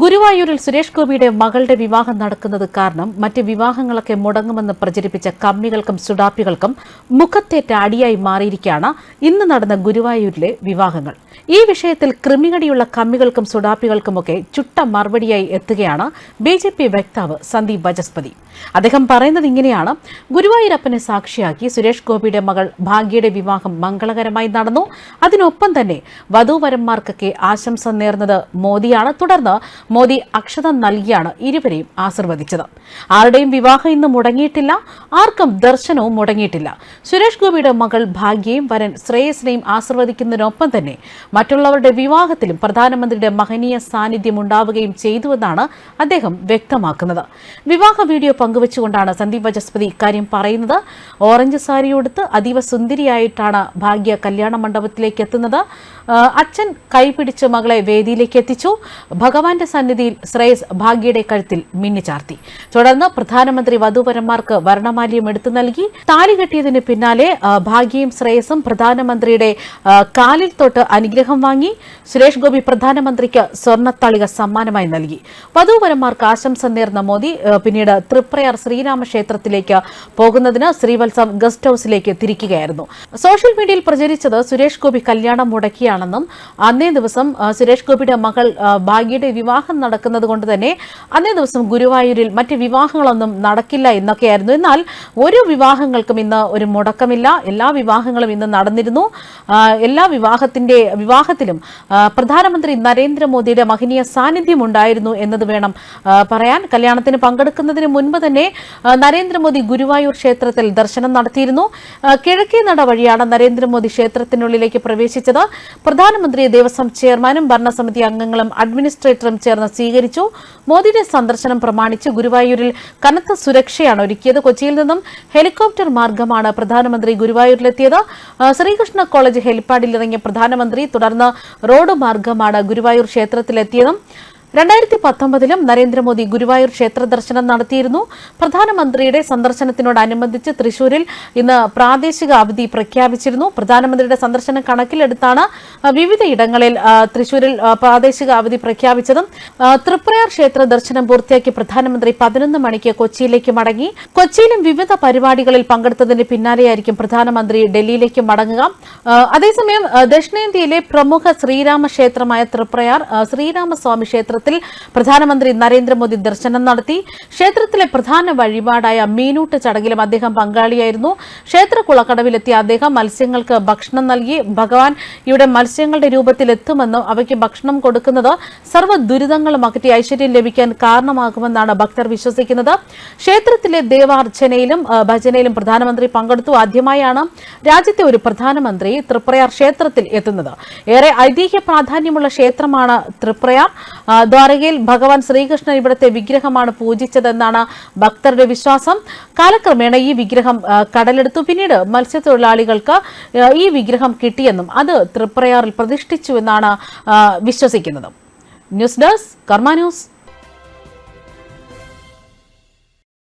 ഗുരുവായൂരിൽ സുരേഷ് ഗോപിയുടെ മകളുടെ വിവാഹം നടക്കുന്നത് കാരണം മറ്റ് വിവാഹങ്ങളൊക്കെ മുടങ്ങുമെന്ന് പ്രചരിപ്പിച്ച കമ്മികൾക്കും സുഡാപ്പികൾക്കും മുഖത്തേറ്റ അടിയായി മാറിയിരിക്കുകയാണ് ഇന്ന് നടന്ന ഗുരുവായൂരിലെ വിവാഹങ്ങൾ. ഈ വിഷയത്തിൽ കൃമികടിയുള്ള കമ്മികൾക്കും സുഡാപ്പികൾക്കുമൊക്കെ ചുട്ട മറുപടിയായി എത്തുകയാണ് ബി ജെ പി വക്താവ് സന്ദീപ് ബജസ്പതി. അദ്ദേഹം പറയുന്നത് ഇങ്ങനെയാണ്. ഗുരുവായൂരപ്പനെ സാക്ഷിയാക്കി സുരേഷ് ഗോപിയുടെ മകൾ ഭാഗ്യയുടെ വിവാഹം മംഗളകരമായി നടന്നു. അതിനൊപ്പം തന്നെ വധൂവരന്മാർക്കൊക്കെ ആശംസ നേർന്നത് മോദിയാണ്. തുടർന്ന് മോദി അക്ഷത നൽകിയാണ് ഇരുവരെയും ആശീർവദിച്ചത്. ആരുടെയും വിവാഹം ഇന്ന് മുടങ്ങിയിട്ടില്ല ആർക്കും ദർശനവും മുടങ്ങിയിട്ടില്ല. സുരേഷ് ഗോപിയുടെ മകൾ ഭാഗ്യയും വരൻ ശ്രേയസിനെയും ആശീർവദിക്കുന്നതിനൊപ്പം തന്നെ മറ്റുള്ളവരുടെ വിവാഹത്തിലും പ്രധാനമന്ത്രിയുടെ മഹനീയ സാന്നിധ്യം ഉണ്ടാവുകയും ചെയ്തുവെന്നാണ് അദ്ദേഹം വ്യക്തമാക്കുന്നത്. വിവാഹ വീഡിയോ പങ്കുവച്ചുകൊണ്ടാണ് സന്ദീപ് വചസ്പതി ഇക്കാര്യം പറയുന്നത്. ഓറഞ്ച് സാരിയോടുത്ത് അതീവ സുന്ദരിയായിട്ടാണ് ഭാഗ്യ കല്യാണ മണ്ഡപത്തിലേക്ക് എത്തുന്നത്. അച്ഛൻ കൈപിടിച്ച് മകളെ വേദിയിലേക്ക് എത്തിച്ചു. ഭഗവാന്റെ സന്നിധിയിൽ ശ്രേയസ് ഭാഗ്യയുടെ കഴുത്തിൽ മിന്നിച്ചാർത്തി തുടർന്ന് പ്രധാനമന്ത്രി വധുവരന്മാർക്ക് വർണമാല്യം എടുത്തു നൽകി. താലി കെട്ടിയതിന് പിന്നാലെ ഭാഗ്യയും ശ്രേയസും പ്രധാനമന്ത്രിയുടെ കാലിൽ തൊട്ട് അനുഗ്രഹം വാങ്ങി. സുരേഷ് ഗോപി പ്രധാനമന്ത്രിക്ക് സ്വർണത്തളിക സമ്മാനമായി നൽകി. വധുപരന്മാർക്ക് ആശംസ നേർന്ന മോദി പിന്നീട് തൃപ്രയാർ ശ്രീരാമ ക്ഷേത്രത്തിലേക്ക് പോകുന്നതിന് ശ്രീവത്സം ഗസ്റ്റ് ഹൌസിലേക്ക് തിരിക്കുകയായിരുന്നു. സോഷ്യൽ മീഡിയയിൽ പ്രചരിച്ചത് സുരേഷ് ഗോപി കല്യാണം മുടക്കിയാണെന്നും അന്നേ ദിവസം സുരേഷ് ഗോപിയുടെ മകൾ ഭാഗ്യയുടെ വിവാഹം നടക്കുന്നത് കൊണ്ട് തന്നെ അന്നേ ദിവസം ഗുരുവായൂരിൽ മറ്റ് വിവാഹങ്ങളൊന്നും നടക്കില്ല എന്നൊക്കെയായിരുന്നു. എന്നാൽ ഒരു വിവാഹങ്ങൾക്കും ഇന്ന് ഒരു മുടക്കമില്ല. എല്ലാ വിവാഹങ്ങളും ഇന്ന് നടന്നിരുന്നു. എല്ലാ വിവാഹത്തിന്റെ വിവാഹത്തിലും പ്രധാനമന്ത്രി നരേന്ദ്രമോദിയുടെ മഹനീയ സാന്നിധ്യം ഉണ്ടായിരുന്നു എന്നത് വേണം പറയാൻ. കല്യാണത്തിന് പങ്കെടുക്കുന്നതിന് മുൻപ് തന്നെ നരേന്ദ്രമോദി ഗുരുവായൂർ ക്ഷേത്രത്തിൽ ദർശനം നടത്തിയിരുന്നു. കിഴക്കേ നട വഴിയാണ് നരേന്ദ്രമോദി ക്ഷേത്രത്തിനുള്ളിലേക്ക് പ്രവേശിച്ചത്. പ്രധാനമന്ത്രി ദേവസ്വം ചെയർമാനും ഭരണസമിതി അംഗങ്ങളും അഡ്മിനിസ്ട്രേറ്ററും ചേർന്ന് സ്വീകരിച്ചു. മോദിയുടെ സന്ദർശനം പ്രമാണിച്ച് ഗുരുവായൂരിൽ കനത്ത സുരക്ഷയാണ് ഒരുക്കിയത്. കൊച്ചിയിൽ നിന്നും ഹെലികോപ്റ്റർ മാർഗമാണ് പ്രധാനമന്ത്രി ഗുരുവായൂരിലെത്തിയത്. ശ്രീകൃഷ്ണ കോളേജ് ഹെലിപ്പാഡിൽ ഇറങ്ങിയ പ്രധാനമന്ത്രി തുടർന്ന് റോഡ് മാർഗമാണ് ഗുരുവായൂർ ക്ഷേത്രത്തിലെത്തിയതും. രണ്ടായിരത്തി പത്തൊമ്പതിലും നരേന്ദ്രമോദി ഗുരുവായൂർ ക്ഷേത്ര ദർശനം നടത്തിയിരുന്നു. പ്രധാനമന്ത്രിയുടെ സന്ദർശനത്തിനോടനുബന്ധിച്ച് തൃശൂരിൽ ഇന്ന് പ്രാദേശിക അവധി പ്രഖ്യാപിച്ചിരുന്നു. പ്രധാനമന്ത്രിയുടെ സന്ദർശനം കണക്കിലെടുത്താണ് വിവിധ ഇടങ്ങളിൽ തൃശൂരിൽ പ്രാദേശിക അവധി പ്രഖ്യാപിച്ചതും. തൃപ്രയാർ ക്ഷേത്ര ദർശനം പൂർത്തിയാക്കി പ്രധാനമന്ത്രി പതിനൊന്ന് മണിക്ക് കൊച്ചിയിലേക്ക് മടങ്ങി. കൊച്ചിയിലും വിവിധ പരിപാടികളിൽ പങ്കെടുത്തതിന് പിന്നാലെയായിരിക്കും പ്രധാനമന്ത്രി ഡൽഹിയിലേക്ക് മടങ്ങുക. അതേസമയം ദക്ഷിണേന്ത്യയിലെ പ്രമുഖ ശ്രീരാമ ക്ഷേത്രമായ തൃപ്രയാർ ശ്രീരാമസ്വാമി ശ്രീരാമസ്വാമി ക്ഷേത്രത്തിൽ പ്രധാനമന്ത്രി നരേന്ദ്രമോദി ദർശനം നടത്തി. ക്ഷേത്രത്തിലെ പ്രധാന വഴിപാടായ മീനൂട്ട് ചടങ്ങിലും അദ്ദേഹം പങ്കാളിയായിരുന്നു. ക്ഷേത്ര കുളക്കടവിലെത്തിയ അദ്ദേഹം മത്സ്യങ്ങൾക്ക് ഭക്ഷണം നൽകി. ഭഗവാൻ ഇവിടെ മത്സ്യങ്ങളുടെ രൂപത്തിൽ എത്തുമെന്നും അവയ്ക്ക് ഭക്ഷണം കൊടുക്കുന്നത് സർവ ദുരിതങ്ങളും അകറ്റി ഐശ്വര്യം ലഭിക്കാൻ കാരണമാകുമെന്നാണ് ഭക്തർ വിശ്വസിക്കുന്നത്. ക്ഷേത്രത്തിലെ ദേവാർച്ചനയിലും ഭജനയിലും പ്രധാനമന്ത്രി പങ്കെടുത്തു. ആദ്യമായാണ് രാജ്യത്തെ ഒരു പ്രധാനമന്ത്രി തൃപ്രയാർ ക്ഷേത്രത്തിൽ എത്തുന്നത്. ഏറെ ഐതിഹ്യ പ്രാധാന്യമുള്ള ക്ഷേത്രമാണ് തൃപ്രയാർ. ആ, ദ്വാരകയിൽ ഭഗവാൻ ശ്രീകൃഷ്ണൻ ഇവിടുത്തെ വിഗ്രഹമാണ് പൂജിച്ചതെന്നാണ് ഭക്തരുടെ വിശ്വാസം. കാലക്രമേണ ഈ വിഗ്രഹം കടലെടുത്തു. പിന്നീട് മത്സ്യത്തൊഴിലാളികൾക്ക് ഈ വിഗ്രഹം കിട്ടിയെന്നും അത് തൃപ്രയാറിൽ പ്രതിഷ്ഠിച്ചുവെന്നാണ് വിശ്വസിക്കുന്നത്. News desk Karma news.